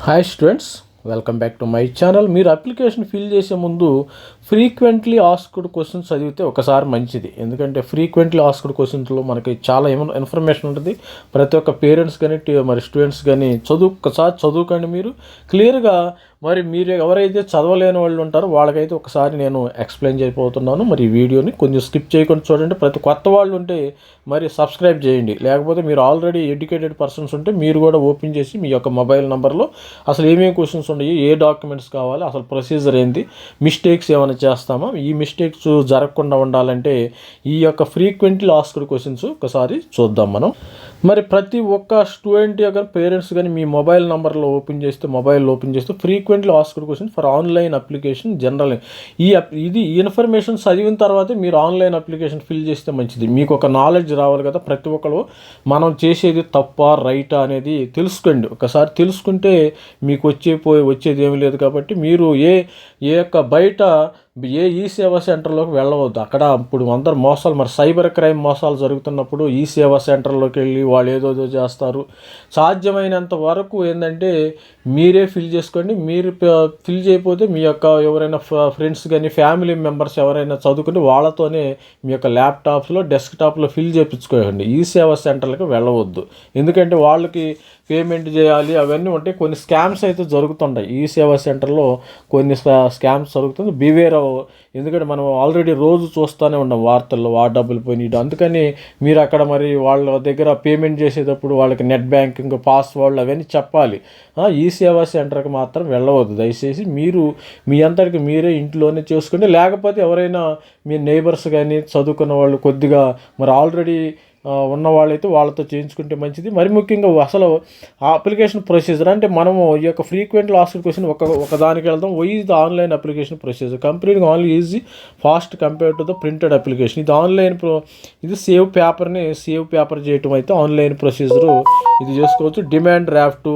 Hi students welcome back to my channel మీరు application fill చేసే ముందు ఫ్రీక్వెంట్లీ ఆస్క్డ్ క్వశ్చన్స్ చదివితే ఒకసారి మంచిది. ఎందుకంటే ఫ్రీక్వెంట్లీ ఆస్క్డ్ క్వశ్చన్స్లో మనకి చాలా ఇన్- ఇన్ఫర్మేషన్ ఉంటుంది. ప్రతి ఒక్క పేరెంట్స్ కానీ మరి స్టూడెంట్స్ కానీ చదువు ఒకసారి చదువుకండి మీరు. క్లియర్గా మరి మీరు ఎవరైతే చదవలేని వాళ్ళు ఉంటారో వాళ్ళకైతే ఒకసారి నేను ఎక్స్ప్లెయిన్ చేయబోతున్నాను. మరి ఈ వీడియోని కొంచెం స్కిప్ చేయకుండా చూడండి. ప్రతి కొత్త వాళ్ళు ఉంటే మరి సబ్స్క్రైబ్ చేయండి. లేకపోతే మీరు ఆల్రెడీ ఎడ్యుకేటెడ్ పర్సన్స్ ఉంటే మీరు కూడా ఓపెన్ చేసి మీ యొక్క మొబైల్ నెంబర్లో అసలు ఏమేమి క్వశ్చన్స్ ఉన్నాయి ఏ డాక్యుమెంట్స్ కావాలి అసలు ప్రొసీజర్ ఏంటి మిస్టేక్స్ ఏమైనా చేస్తామో? ఈ మిస్టేక్స్ జరగకుండా ఉండాలంటే ఈ యొక్క ఫ్రీక్వెంట్లీ ఆస్క్డ్ క్వశ్చన్స్ ఒకసారి చూద్దాం మనం. మరి ప్రతి ఒక్క స్టూడెంట్ యొక్క పేరెంట్స్ కానీ మీ మొబైల్ నెంబర్లో ఓపెన్ చేస్తే మొబైల్ ఓపెన్ చేస్తే frequently asked question for online application general ఈ ఇది ఇన్ఫర్మేషన్ చదివిన తర్వాతే మీరు ఆన్లైన్ అప్లికేషన్ ఫిల్ చేస్తే మంచిది. మీకు ఒక నాలెడ్జ్ రావాలి కదా ప్రతి ఒక్కరు మనం చేసేది తప్ప రైటా అనేది తెలుసుకోండి. ఒకసారి తెలుసుకుంటే మీకు వచ్చే పోయి వచ్చేది ఏమీ లేదు కాబట్టి మీరు ఏ ఏ యొక్క బయట ఏ ఈ సేవా సెంటర్లోకి వెళ్ళవద్దు. అక్కడ ఇప్పుడు అందరు మోసాలు మరి సైబర్ క్రైమ్ మోసాలు జరుగుతున్నప్పుడు ఈ సేవా సెంటర్లోకి వెళ్ళి వాళ్ళు ఏదోదో చేస్తారు. సాధ్యమైనంత వరకు ఏంటంటే మీరే ఫిల్ చేసుకోండి. మీరు ఫిల్ చేయకపోతే మీ యొక్క ఎవరైనా ఫ్రెండ్స్ కానీ ఫ్యామిలీ మెంబర్స్ ఎవరైనా చదువుకుని వాళ్ళతోనే మీ యొక్క ల్యాప్టాప్స్లో డెస్క్టాప్లో ఫిల్ చేయించుకోకండి ఈ సేవా సెంటర్లకు వెళ్ళవద్దు. ఎందుకంటే వాళ్ళకి పేమెంట్ చేయాలి అవన్నీ ఉంటాయి కొన్ని స్కామ్స్ అయితే జరుగుతుంటాయి. ఈ సేవా సెంటర్లో కొన్ని స్కామ్స్ జరుగుతుంది. బివేర్ ఎందుకంటే మనం ఆల్రెడీ రోజు చూస్తూనే ఉన్నాం వార్తల్లో ఆ డబ్బులు పోయినాయి అందుకని మీరు అక్కడ మరి వాళ్ళ దగ్గర పేమెంట్ చేసేటప్పుడు వాళ్ళకి నెట్ బ్యాంకింగ్ పాస్వర్డ్లు అవన్నీ చెప్పాలి. ఈ సేవా సెంటర్కి మాత్రం వెళ్ళవద్దు. దయచేసి మీరు మీ అంతటికి మీరే ఇంట్లోనే చేసుకోండి. లేకపోతే ఎవరైనా మీ నైబర్స్ కానీ చదువుకున్న వాళ్ళు కొద్దిగా మరి ఆల్రెడీ ఉన్న వాళ్ళైతే వాళ్ళతో చేయించుకుంటే మంచిది. మరి ముఖ్యంగా అసలు ఆ అప్లికేషన్ ప్రొసీజర్ అంటే మనము ఈ యొక్క ఫ్రీక్వెంట్ లాస్ట్ క్వశ్చన్ ఒక ఒక దానికి వెళ్దాం why the online application procedure. కంప్లీట్గా only easy fast compare to the printed application. ఇది ఆన్లైన్ ప్రో ఇది సేవ్ పేపర్ని సేవ్ పేపర్ చేయటం అయితే ఆన్లైన్ ప్రొసీజరు ఇది చేసుకోవచ్చు. డిమాండ్ డ్రాఫ్ట్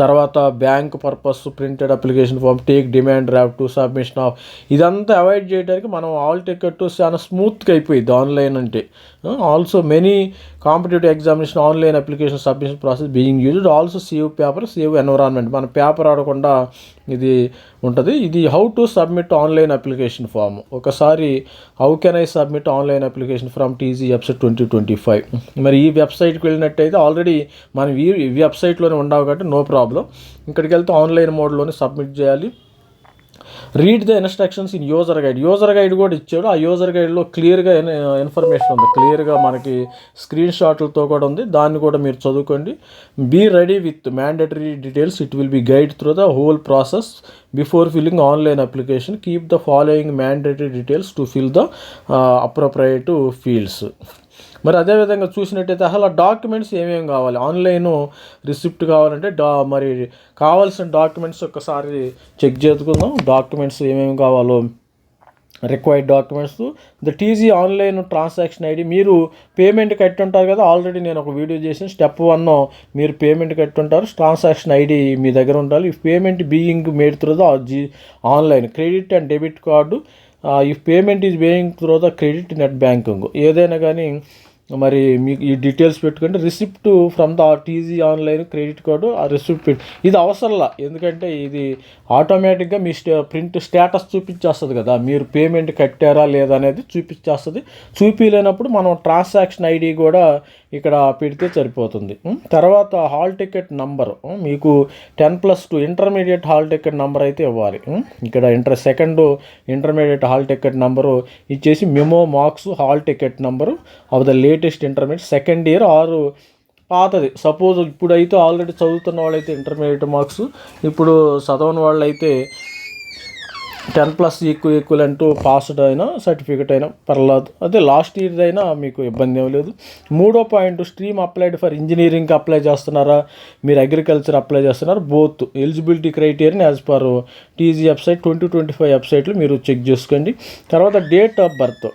తర్వాత bank purpose printed application form take demand draft submission of ఇదంతా అవాయిడ్ చేయడానికి మనం ఆల్ టికెట్ చాలా స్మూత్గా అయిపోయింది ఆన్లైన్ అంటే. Also many competitive examination online application submission process being used also save paper save environment మన paper ఆడకుండా ఇది ఉంటుంది. ఇది how to submit online application form ఒకసారి how can I submit online application from TG website twenty twenty five మరి ఈ వెబ్సైట్కి వెళ్ళినట్టయితే ఆల్రెడీ మనం ఈ ఈ వెబ్సైట్లోనే ఉండవు కాబట్టి నో ప్రాబ్లం ఇక్కడికి వెళ్తే ఆన్లైన్ మోడ్లోనే సబ్మిట్ చేయాలి. Read the instructions in user guide user guide కూడా ఇచ్చాడు. ఆ యూజర్ గైడ్లో క్లియర్గా ఇన్ఫర్మేషన్ ఉంది. క్లియర్గా మనకి స్క్రీన్ షాట్లతో కూడా ఉంది. దాన్ని కూడా మీరు చదువుకోండి. Be ready with mandatory details it will be guide through the whole process before filling online application keep the following mandatory details to fill the appropriate fields మరి అదేవిధంగా చూసినట్టయితే అసలు డాక్యుమెంట్స్ ఏమేమి కావాలి? ఆన్లైన్ రిసిప్ట్ కావాలంటే డా మరి కావాల్సిన డాక్యుమెంట్స్ ఒక్కసారి చెక్ చేసుకుందాం. డాక్యుమెంట్స్ ఏమేమి కావాలో? Required documents the TG online transaction ID మీరు పేమెంట్ కట్టి ఉంటారు కదా ఆల్రెడీ నేను ఒక వీడియో చేసిన స్టెప్ వన్ మీరు పేమెంట్ కట్టి ఉంటారు ట్రాన్సాక్షన్ ఐడి మీ దగ్గర ఉండాలి. Payment being made through the G online credit and debit card ఈ payment is being through the credit net banking ఏదైనా కానీ మరి మీకు ఈ డీటెయిల్స్ పెట్టుకుంటే receipt from the TG online credit card ఆ రిసిప్ట్ పెట్టి ఇది అవసరంలా. ఎందుకంటే ఇది ఆటోమేటిక్గా మీ స్టే ప్రింట్ స్టేటస్ చూపించేస్తుంది కదా. మీరు పేమెంట్ కట్టారా లేదా అనేది చూపించేస్తుంది. చూపించలేనప్పుడు మనం ట్రాన్సాక్షన్ ఐడి కూడా ఇక్కడ పెడితే సరిపోతుంది. తర్వాత హాల్ టికెట్ నంబర్ మీకు ten plus two intermediate hall ticket number అయితే ఇవ్వాలి. ఇక్కడ inter second intermediate hall ticket number ఇచ్చేసి memo marks hall ticket number of the late latest intermediate second year or పాతది. సపోజ్ ఇప్పుడైతే ఆల్రెడీ చదువుతున్న వాళ్ళైతే intermediate marks ఇప్పుడు చదవని వాళ్ళైతే టెన్ ప్లస్ ఈక్వల్ ఈక్వల్ అంటూ పాస్డ్ అయినా సర్టిఫికేట్ అయినా పర్లేదు. అదే లాస్ట్ ఇయర్ అయినా మీకు ఇబ్బంది ఏం లేదు. మూడో పాయింట్ స్ట్రీమ్ అప్లైడ్ ఫర్ ఇంజనీరింగ్కి అప్లై చేస్తున్నారా? మీరు అగ్రికల్చర్ అప్లై చేస్తున్నారా. Both eligibility criterion as per TG website twenty twenty five వెబ్సైట్లు మీరు చెక్ చేసుకోండి. తర్వాత date of birth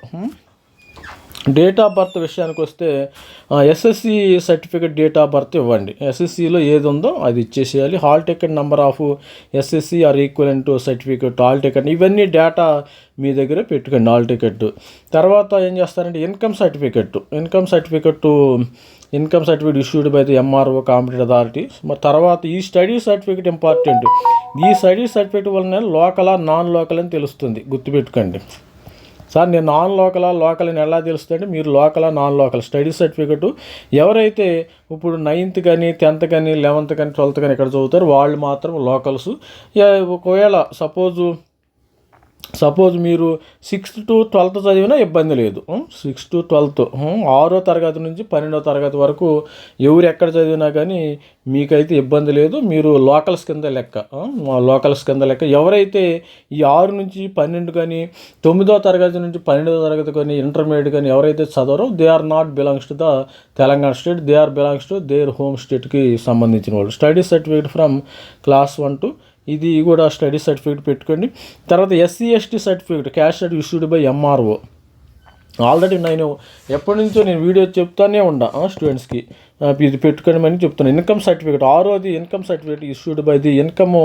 date of birth విషయానికి వస్తే SSC certificate date of birth ఇవ్వండి. ఎస్ఎస్సిలో ఏది ఉందో అది ఇచ్చేసేయాలి. Hall ticket number of SSC or equivalent certificate hall ticket ఇవన్నీ డేటా మీ దగ్గర పెట్టుకోండి హాల్ టికెట్ తర్వాత ఏం చేస్తారంటే income certificate income certificate income certificate issued by the MRO competent authority మరి తర్వాత ఈ స్టడీ సర్టిఫికేట్ ఇంపార్టెంట్ ఈ స్టడీ సర్టిఫికేట్ వలన లోకలా నాన్ లోకల్ అని తెలుస్తుంది. గుర్తుపెట్టుకోండి. సార్ నేను నాన్ లోకలా లోకల్ అని ఎలా తెలుస్తుంది మీరు లోకలా నాన్ లోకల్ స్టడీ సర్టిఫికెట్ ఎవరైతే ఇప్పుడు నైన్త్ కానీ టెన్త్ కానీ లెవెన్త్ కానీ ట్వెల్త్ కానీ ఇక్కడ చదువుతారో వాళ్ళు మాత్రం లోకల్స్ ఒకవేళ సపోజు సపోజ్ మీరు సిక్స్త్ టు ట్వెల్త్ చదివినా ఇబ్బంది లేదు. సిక్స్త్ టు ట్వెల్త్ ఆరో తరగతి నుంచి పన్నెండో తరగతి వరకు ఎవరు ఎక్కడ చదివినా కానీ మీకైతే ఇబ్బంది లేదు. మీరు లోకల్స్ కింద లెక్క లోకల్స్ కింద లెక్క. ఎవరైతే ఈ ఆరు నుంచి పన్నెండు కానీ తొమ్మిదో తరగతి నుంచి పన్నెండో తరగతి కానీ ఇంటర్మీడియట్ కానీ ఎవరైతే చదవరో they are not belongs to the Telangana state they are belongs to their home స్టేట్కి సంబంధించిన వాళ్ళు. Study certificate from class one to ఇది కూడా స్టడీ సర్టిఫికేట్ పెట్టుకోండి. తర్వాత SC ST certificate caste certificate issued by MRO already నేను ఎప్పటి నుంచో నేను వీడియో చెప్తానే ఉండా స్టూడెంట్స్కి ఇది పెట్టుకోమని చెప్తున్నాను ఇన్కమ్ సర్టిఫికేట్ ఆరోది income certificate issued by the income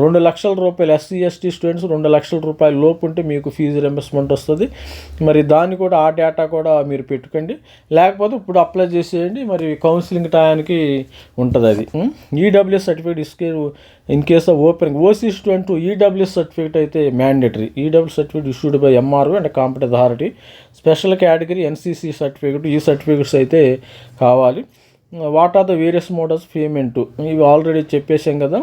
రెండు లక్షల రూపాయలు ఎస్సీ ఎస్టీ స్టూడెంట్స్ రెండు లక్షల రూపాయలు లోపు ఉంటే మీకు ఫీజు రింబర్స్మెంట్ వస్తుంది. మరి దాన్ని కూడా ఆ డేటా కూడా మీరు పెట్టుకోండి. లేకపోతే ఇప్పుడు అప్లై చేసేయండి. మరి కౌన్సిలింగ్ టయానికి ఉంటుంది అది. EWS certificate ఇస్కే in case of opening OC student EWS certificate అయితే mandatory. EW certificate issued by MRO and competent authority. Special category NCC certificate ఈ సర్టిఫికేట్స్ అయితే కావాలి. What are the various models payment ఇవి already చెప్పేసాం కదా.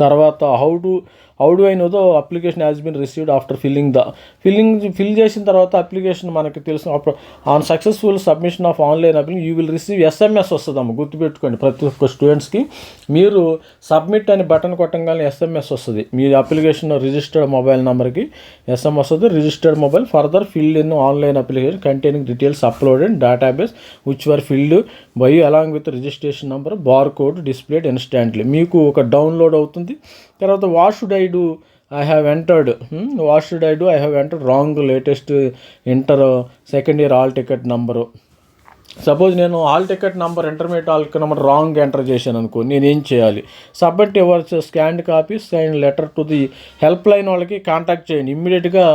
తర్వాత how to how do I know though application has been received after filling the filling fill చేసిన తర్వాత application మనకి తెలిసిన అప్పుడు on successful submission of online application you will receive SMS వస్తుందమ్మ గుర్తుపెట్టుకోండి. ప్రతి ఒక్క స్టూడెంట్స్కి మీరు సబ్మిట్ అని బటన్ కొట్టంగానే ఎస్ఎంఎస్ వస్తుంది. మీ అప్లికేషన్ రిజిస్టర్డ్ మొబైల్ నెంబర్కి ఎస్ఎంఎస్ వస్తుంది. Registered mobile further filled in online application containing details uploaded database which were filled by along with registration number bar code displayed instantly మీకు ఒక డౌన్లోడ్ అవుతుంది. తర్వాత wash die I do I have entered what should I do I have entered wrong latest inter second year hall ticket number suppose నేను hall ticket number intermediate hall number wrong enter చేశాను అనుకో నేను ఏం చేయాలి? Submit ఎవర్స్ scanned copies and letter to the helpline వాళ్ళకి contact చేయండి. ఇమ్మీడియట్గా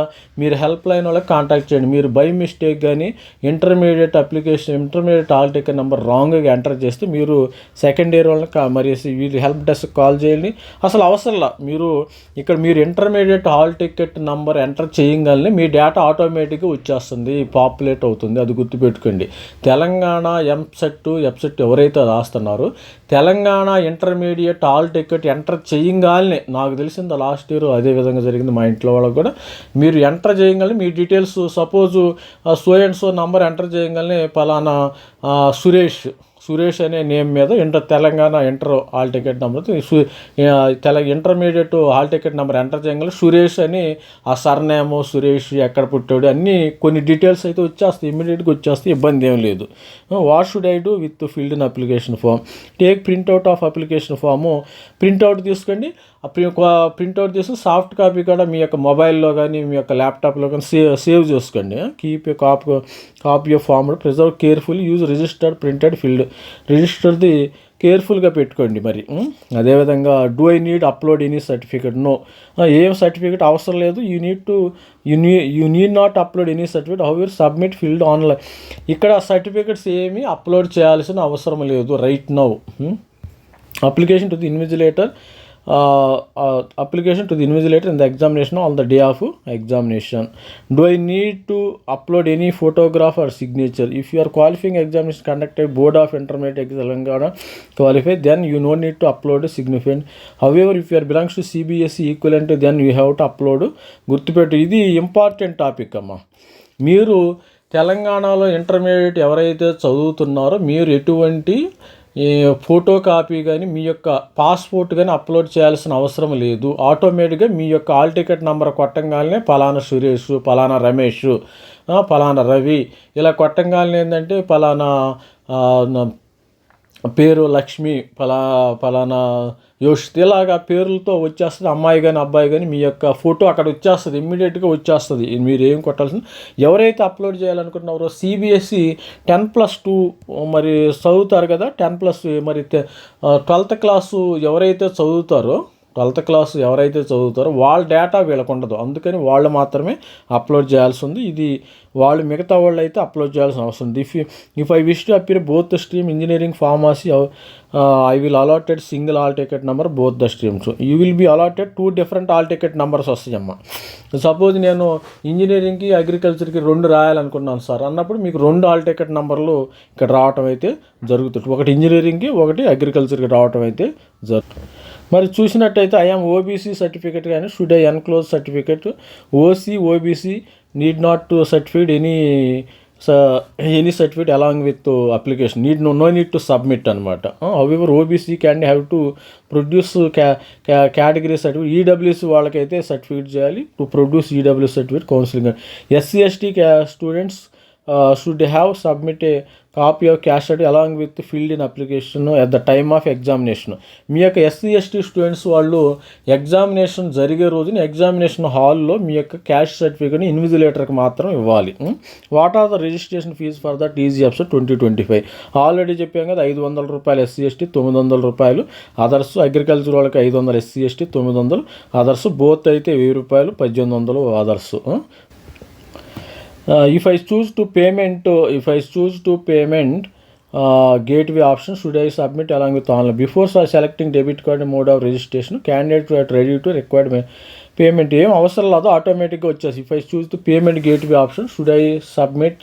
మీరు హెల్ప్ లైన్ వాళ్ళకి కాంటాక్ట్ చేయండి. మీరు బై మిస్టేక్ కానీ intermediate application intermediate hall ticket number రాంగ్గా ఎంటర్ చేస్తే మీరు సెకండ్ ఇయర్ వాళ్ళని మరి వీళ్ళు హెల్ప్ డెస్క్ కాల్ చేయండి. అసలు అవసరంలా మీరు ఇక్కడ మీరు intermediate hall ticket number enter చేయగానే మీ డేటా ఆటోమేటిక్గా వచ్చేస్తుంది పాపులేట్ అవుతుంది. అది గుర్తుపెట్టుకోండి. తెలంగాణ తెలంగాణ ఎంసెట్ ఎఫ్సెట్ ఎవరైతే రాస్తున్నారో Telangana intermediate hall ticket enter చేయగానే నాకు తెలిసింది లాస్ట్ ఇయర్ అదే విధంగా జరిగింది మా ఇంట్లో వాళ్ళకి కూడా మీరు ఎంటర్ చేయగలని మీ details suppose so and so number enter చేయగానే పలానా సురేష్ సురేష్ అనే నేమ్ మీద inter Telangana inter hall ticket number తెల intermediate hall ticket number enter చేయగల సురేష్ అని ఆ సర్నేము సురేష్ ఎక్కడ పుట్టాడు అన్నీ కొన్ని డీటెయిల్స్ అయితే వచ్చేస్తాయి ఇమ్మీడియట్గా వచ్చేస్తే ఇబ్బంది ఏం లేదు. What should I do with filled in application form? Take printout of application form. Printout తీసుకోండి. ప్రింట్అవుట్ తీసుకుని సాఫ్ట్ కాపీ కూడా మీ యొక్క మొబైల్లో కానీ మీ యొక్క ల్యాప్టాప్లో కానీ సేవ్ సేవ్ చేసుకోండి. Keep copy copy of form preserve careful use registered printed filled. రిజిస్టర్ది కేర్ఫుల్గా పెట్టుకోండి మరి అదేవిధంగా do I need upload any certificate no ఏం సర్టిఫికేట్ అవసరం లేదు. You need to you need you need not upload any certificate how your submit filled online ఇక్కడ certificates ఏమీ upload చేయాల్సిన అవసరం లేదు right now application to the invigilator application to the invigilator in the examination on the day of examination do I need to upload any photograph or signature if you are qualifying examination conduct అయ్యి board of intermediate exam Telangana qualify then you no need to upload significant however if you are belongs to CBSE equivalent then you have to upload గుర్తుపెట్టు ఇది important topic అమ్మా. మీరు తెలంగాణలో intermediate ఎవరైతే చదువుతున్నారో మీరు ఎటువంటి ఈ ఫోటో కాపీ కానీ మీ యొక్క పాస్పోర్ట్ కానీ అప్లోడ్ చేయాల్సిన అవసరం లేదు. ఆటోమేటిక్గా మీ యొక్క ఆల్ టికెట్ నెంబర్ కొట్టంగానే పలానా సురేష్ పలానా రమేష్ ఫలానా పలానా రవి ఇలా కొట్టంగానే ఏంటంటే పలానా పేరు లక్ష్మి ఫలా ఫలానా యోషిత్ ఇలాగా పేర్లతో వచ్చేస్తుంది అమ్మాయి కానీ అబ్బాయి కానీ మీ యొక్క ఫోటో అక్కడ వచ్చేస్తుంది ఇమ్మీడియట్గా వచ్చేస్తుంది. మీరు ఏం కొట్టాల్సిన ఎవరైతే అప్లోడ్ చేయాలనుకుంటున్నారో సిబిఎస్ఈ టెన్ ప్లస్ టూ మరి చదువుతారు కదా టెన్ ప్లస్ మరి ట్వెల్త్ క్లాసు ఎవరైతే చదువుతారో ట్వెల్త్ క్లాస్ ఎవరైతే చదువుతారో వాళ్ళ డేటా వీళ్ళకు ఉండదు. అందుకని వాళ్ళు మాత్రమే అప్లోడ్ చేయాల్సి ఉంది. ఇది వాళ్ళు మిగతా వాళ్ళు అయితే అప్లోడ్ చేయాల్సిన అవసరం ఉంది. If if I wish to appear both the stream engineering pharmacy I will allotted single all ticket number both the streams you will be allotted two different all ticket numbers వస్తాయమ్మా suppose నేను ఇంజనీరింగ్కి అగ్రికల్చర్కి రెండు రాయాలనుకున్నాను sir. అన్నప్పుడు మీకు రెండు all ticket నెంబర్లు ఇక్కడ రావటం అయితే జరుగుతుంది. ఒకటి ఇంజనీరింగ్కి ఒకటి అగ్రికల్చర్కి రావటం అయితే జరుగుతుంది మరి చూసినట్టయితే ఐఎమ్ ఓబీసీ సర్టిఫికేట్ కానీ should I enclose certificate OC OBC need not to certified any any certificate along with application need no no need to submit అనమాట however OBC can have to produce క్యా category certificate EWS వాళ్ళకైతే certificate చేయాలి. To produce EWS certificate counselling SC ST students should have submit a copy of caste certificate along with filled in application at the time of examination మీ యొక్క SC ST students వాళ్ళు examination జరిగే రోజున examination హాల్లో మీ యొక్క cash సర్టిఫికేట్ని ఇన్విజిలేటర్కి మాత్రం ఇవ్వాలి. What are the registration fee for that easy అప్స్ ట్వంటీ ట్వంటీ ఫైవ్ ఆల్రెడీ చెప్పాం కదా ఐదు వందల రూపాయలు ఎస్సీ ఎస్టీ తొమ్మిది వందల రూపాయలు. అదర్స్ అగ్రికల్చర్ వాళ్ళకి ఐదు వందలు ఎస్సీ ఎస్టీ తొమ్మిది వందలు. అదర్స్ బోత్ అయితే వెయ్యి రూపాయలు పద్దెనిమిది వందలు others if I choose to payment, uh, if I choose to payment uh, gateway option, should I submit along with online? Before so selecting debit card mode of registration, candidate are ready to required ma- payment ఏం అవసరం లేదు ఆటోమేటిక్గా వచ్చేసి if I choose the payment gateway option should I submit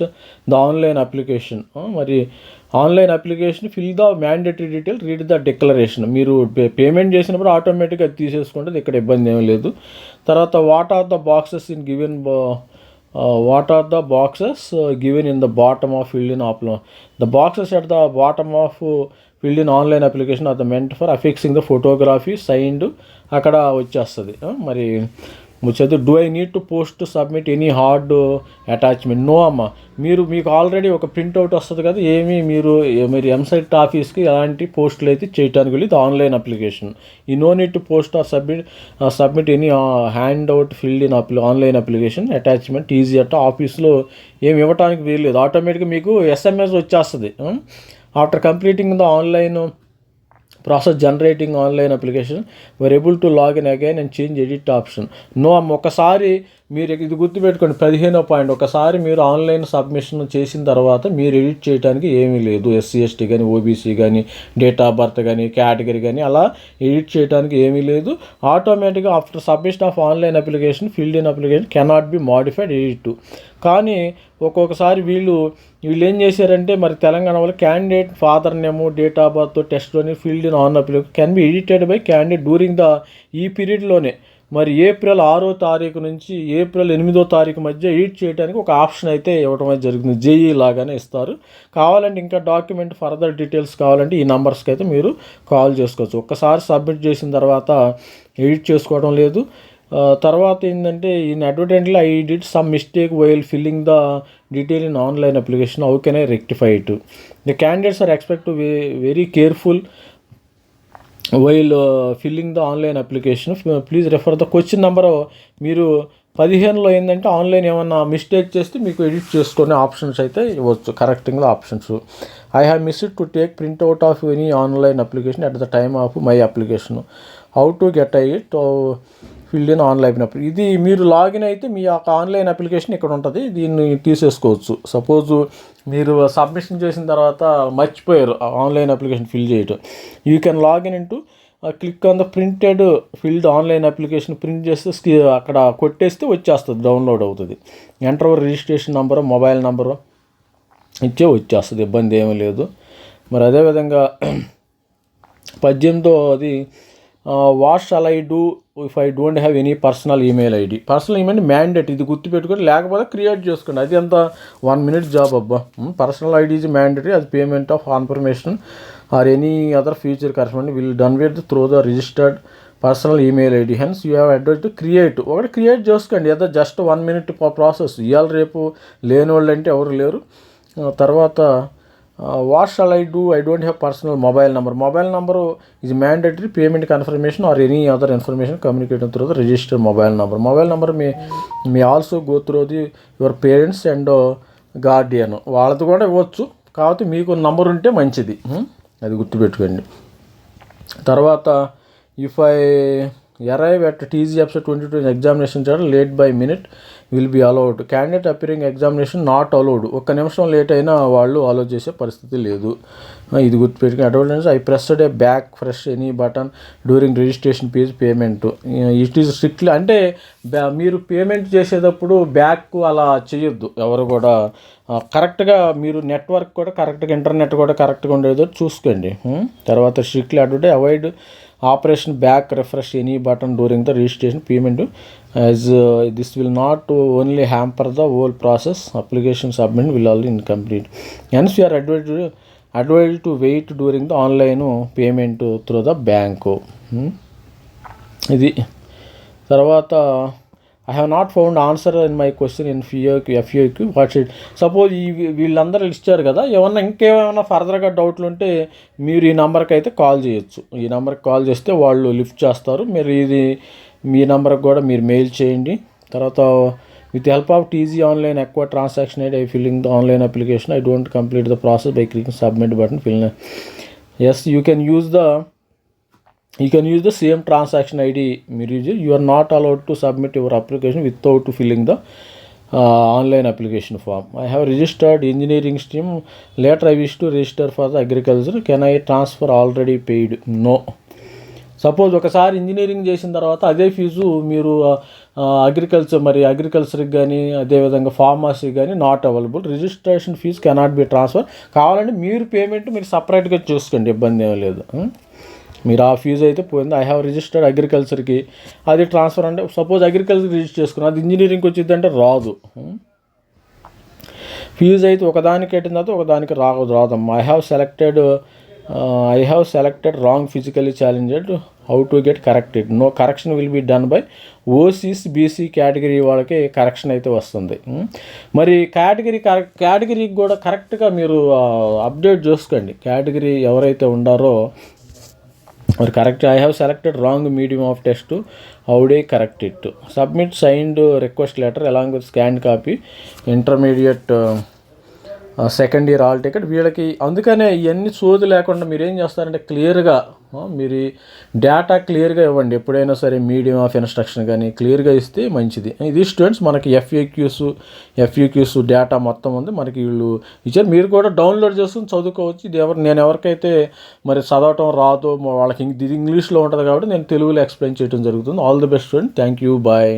the online application మరి online application fill the mandatory detail read the declaration మీరు payment చేసినప్పుడు ఆటోమేటిక్గా అది తీసేసుకుంటే ఇక్కడ ఇబ్బంది ఏమీ లేదు తర్వాత what are the boxes in given what are the boxes given in the bottom of filled in ఆప్లో the boxes at the bottom of filled in online application are the meant for affixing the photography signed అక్కడ వచ్చేస్తుంది. మరి ముచ్చదు do I need to post submit any hard attachment no అమ్మ. మీరు మీకు already ఒక printout వస్తుంది కదా ఏమీ మీరు మీరు ఎంసెట్ ఆఫీస్కి ఎలాంటి పోస్టులు అయితే చేయడానికి వెళ్ళి ఆన్లైన్ అప్లికేషన్ ఈ no need to post or submit submit any hand out filled in అప్లి online application attachment easy అట్ట. ఆఫీస్లో ఏమి ఇవ్వడానికి వీల్లేదు. ఆటోమేటిక్గా మీకు ఎస్ఎంఎస్ వచ్చేస్తుంది. After completing the online process generating online application were able to login again and change edit option no అమ్మ ఒకసారి మీరు ఇది గుర్తుపెట్టుకోండి పదిహేనో పాయింట్. ఒకసారి మీరు ఆన్లైన్ సబ్మిషన్ చేసిన తర్వాత మీరు ఎడిట్ చేయడానికి ఏమీ లేదు. ఎస్సీ ఎస్టీ కానీ ఓబీసీ కానీ డేట్ ఆఫ్ బర్త్ కానీ కేటగిరీ కానీ అలా ఎడిట్ చేయడానికి ఏమీ లేదు. ఆటోమేటిక్గా after submission of online application filled in application cannot be modified edit కానీ ఒక్కొక్కసారి వీళ్ళు వీళ్ళు ఏం చేశారంటే మరి తెలంగాణ వాళ్ళు candidate father name date of birth టెస్ట్లోని filled in on application can be edited by candidate during the ఈ పీరియడ్లోనే మరి ఏప్రిల్ ఆరో తారీఖు నుంచి ఏప్రిల్ ఎనిమిదో తారీఖు మధ్య ఎడిట్ చేయడానికి ఒక ఆప్షన్ అయితే ఇవ్వడం అయితే జరుగుతుంది. జేఈ లాగానే ఇస్తారు. కావాలంటే ఇంకా డాక్యుమెంట్ ఫర్దర్ డీటెయిల్స్ కావాలంటే ఈ నెంబర్స్కి అయితే మీరు కాల్ చేసుకోవచ్చు. ఒక్కసారి సబ్మిట్ చేసిన తర్వాత ఎడిట్ చేసుకోవడం లేదు. తర్వాత ఏంటంటే in అడ్వర్టైజ్లో I did some mistake while filling the detail in online application how can I rectify it the candidates are expect to very careful while filling the online application. Please refer the question number. మీరు పదిహేనులో ఏంటంటే online ఏమన్నా mistake చేస్తే మీకు edit చేసుకునే options అయితే ఇవ్వచ్చు. కరెక్టింగ్లో options. I have missed to take print out of any online application at the time of my application how to get I it filled in online అప్లి ఇది మీరు లాగిన్ అయితే మీ యొక్క ఆన్లైన్ అప్లికేషన్ ఇక్కడ ఉంటుంది దీన్ని తీసేసుకోవచ్చు. సపోజ్ మీరు సబ్మిషన్ చేసిన తర్వాత మర్చిపోయారు ఆన్లైన్ అప్లికేషన్ ఫిల్ చేయటం. You can login into click on the printed filled online application print చేస్తే స్కి అక్కడ కొట్టేస్తే వచ్చేస్తుంది డౌన్లోడ్ అవుతుంది. Enter registration number mobile number ఇచ్చే వచ్చేస్తుంది ఇబ్బంది ఏమీ లేదు. మరి అదేవిధంగా పద్యంతో అది wash అలైడు if I don't have any personal email ID personal email mandate ఇది గుర్తుపెట్టుకొని లేకపోతే క్రియేట్ చేసుకోండి. అది ఎంత? వన్ మినిట్ జాబ్ అబ్బా. పర్సనల్ ఐడి ఈజ్ మ్యాండేటరీ అది payment of confirmation or any other future correspond will done with through the registered personal email ID hence you have advise to create ఒకటి create చేసుకోండి. ఏదో just one minute process ఇవాళ రేపు లేని వాళ్ళు అంటే ఎవరు లేరు. తర్వాత what shall I do I don't have personal mobile number mobile number is mandatory payment confirmation or any other information communicating through the register mobile number mobile number me me also go through the your parents and guardian వాళ్ళది కూడా ఇవ్వచ్చు. కాకపోతే మీకు number ఉంటే మంచిది. అది గుర్తుపెట్టుకోండి. తర్వాత if I arrive at TGFC 2020 examination center late by minute will be allowed. Candidate appearing examination not allowed. ఒక్క నిమిషం లేట్ అయినా వాళ్ళు అలో చేసే పరిస్థితి లేదు ఇది గుర్తుపెట్టుకుని advertise I pressed a back fresh any button during registration fee payment it is strictly అంటే బ్యా- మీరు పేమెంట్ చేసేటప్పుడు బ్యాక్ అలా చేయొద్దు ఎవరు కూడా కరెక్ట్గా మీరు నెట్వర్క్ కూడా కరెక్ట్గా ఇంటర్నెట్ కూడా కరెక్ట్గా ఉండేదో చూసుకోండి తర్వాత strictly advertise avoid operation back refresh any button during the registration payment as this will not only hamper the whole process application submit will all incomplete hence you are advise advise to wait during the online payment through the bank ఇది తర్వాత I have not found answer in my question in ఫియోకి ఎఫ్యూకి what it suppose ఈ వీళ్ళందరూ ఇచ్చారు కదా ఏమన్నా ఇంకేమైనా ఫర్దర్గా డౌట్లు ఉంటే మీరు ఈ నెంబర్కి అయితే కాల్ చేయొచ్చు. ఈ నెంబర్కి కాల్ చేస్తే వాళ్ళు లిఫ్ట్ చేస్తారు. మీరు ఇది మీ నెంబర్కి కూడా మీరు మెయిల్ చేయండి. తర్వాత with help of TG online ఎక్కువ transaction ID I filling the online application I don't complete the process by clicking submit button fill yes you can use the you can use the same transaction ID మీరు use you are not allowed to submit your application without filling the online application form I have registered engineering stream later I wish to register for the agriculture can I transfer already paid no suppose ఒకసారి engineering చేసిన తర్వాత అదే fee మీరు agriculture మరి అగ్రికల్చర్కి కానీ అదేవిధంగా ఫార్మసీకి కానీ not available registration fee cannot be transfer కావాలంటే మీరు పేమెంట్ మీరు సపరేట్గా చూసుకోండి ఇబ్బంది ఏమీ లేదు మీరు ఆ ఫీజు అయితే పోయింది. ఐ హ్యావ్ రిజిస్టర్డ్ అగ్రికల్చర్కి అది ట్రాన్స్ఫర్ అంటే సపోజ్ అగ్రికల్చర్ రిజిస్టర్ చేసుకుని అది ఇంజనీరింగ్కి వచ్చింది అంటే రాదు. Hmm? ఫీజు అయితే ఒకదానికి కట్టిన తర్వాత ఒకదానికి రాదు రాదమ్మా. I have selected I have selected wrong physically challenged how to get corrected no correction will be done by OCs BC category వాళ్ళకి కరెక్షన్ అయితే వస్తుంది. Hmm? మరి కేటగిరీ కరెక్ట్ కేటగిరీకి కూడా కరెక్ట్గా మీరు uh, అప్డేట్ చేసుకోండి. కేటగిరీ ఎవరైతే ఉండారో మరి correct I have selected wrong medium of test how do correct it submit signed request letter along with scan copy intermediate second year all ticket వీళ్ళకి అందుకనే ఇవన్నీ సోది లేకుండా మీరు ఏం చేస్తారంటే క్లియర్గా మీరు డేటా క్లియర్గా ఇవ్వండి. ఎప్పుడైనా సరే మీడియం ఆఫ్ ఇన్స్ట్రక్షన్ కానీ క్లియర్గా ఇస్తే మంచిది. ఇది స్టూడెంట్స్ మనకి ఎఫ్ఏక్యూస్ ఎఫ్యూక్యూస్ డేటా మొత్తం ఉంది. మనకి వీళ్ళు ఇచ్చారు. మీరు కూడా డౌన్లోడ్ చేసుకుని చదువుకోవచ్చు. ఇది ఎవరు నేను ఎవరికైతే మరి చదవటం రాదు వాళ్ళకి ఇది ఇంగ్లీష్లో ఉంటుంది కాబట్టి నేను తెలుగులో ఎక్స్ప్లెయిన్ చేయడం జరుగుతుంది. All the best student thank you bye